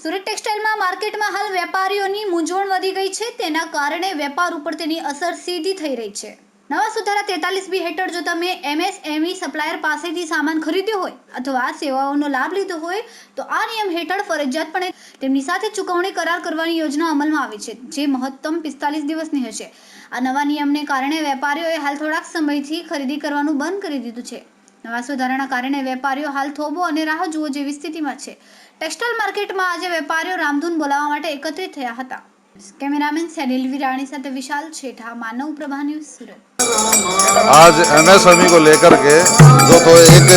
સુરત ટેક્સટાઇલમાં માર્કેટમાં હાલ વેપારીઓની મૂંઝવણ વધી ગઈ છે. તેના કારણે વેપાર ઉપર તેની અસર સીધી થઈ રહી છે. નવા સુધારા તેતાલીસ બી હેઠળ જો તમે એમએસએમઈ સપ્લાયર પાસેથી સામાન ખરીદ્યો હોય અથવા સેવાઓનો લાભ લીધો હોય, તો આ નિયમ હેઠળ ફરજિયાતપણે તેમની સાથે ચૂકવણી કરાર કરવાની યોજના અમલમાં આવી છે, જે મહત્તમ પિસ્તાલીસ દિવસની હશે. આ નવા નિયમને કારણે વેપારીઓએ હાલ થોડાક સમયથી ખરીદી કરવાનું બંધ કરી દીધું છે. નવા સુધારાના કારણે વેપારીઓ હાલ થોબો અને રાહ જુઓ જેવી સ્થિતિમાં છે. ટેક્સટાઇલ માર્કેટમાં આજે વેપારીઓ રામધૂન બોલાવવા માટે એકત્રિત થયા હતા. કેમેરામેન સનિલ વિરાણી સાથે વિશાલ છેઠા, માનવ પ્રભા ન્યૂઝ સુરત. આજ એમએસએમઈ કો લેકર કે, જો તો એક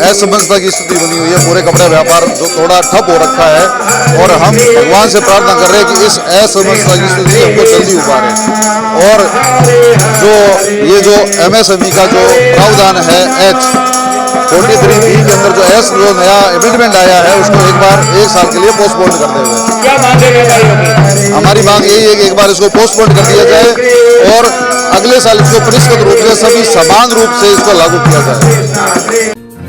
असमंजता की स्थिति बनी हुई है। पूरे कपड़े व्यापार जो थोड़ा ठप हो रखा है और हम भगवान से प्रार्थना कर रहे हैं कि इस असमंजता की स्थिति हमको जल्दी उबारे। और जो ये जो एमएसएमई का जो प्रावधान है एच फोर्टी थ्री बी के अंदर जो एस जो नया एमेंडमेंट आया है उसको एक बार एक साल के लिए पोस्टपोन कर की हमारी मांग यही है कि एक बार इसको पोस्टपोन कर दिया जाए और अगले साल इसको परिष्कृत रूप से सभी समान रूप से इसको लागू किया जाए।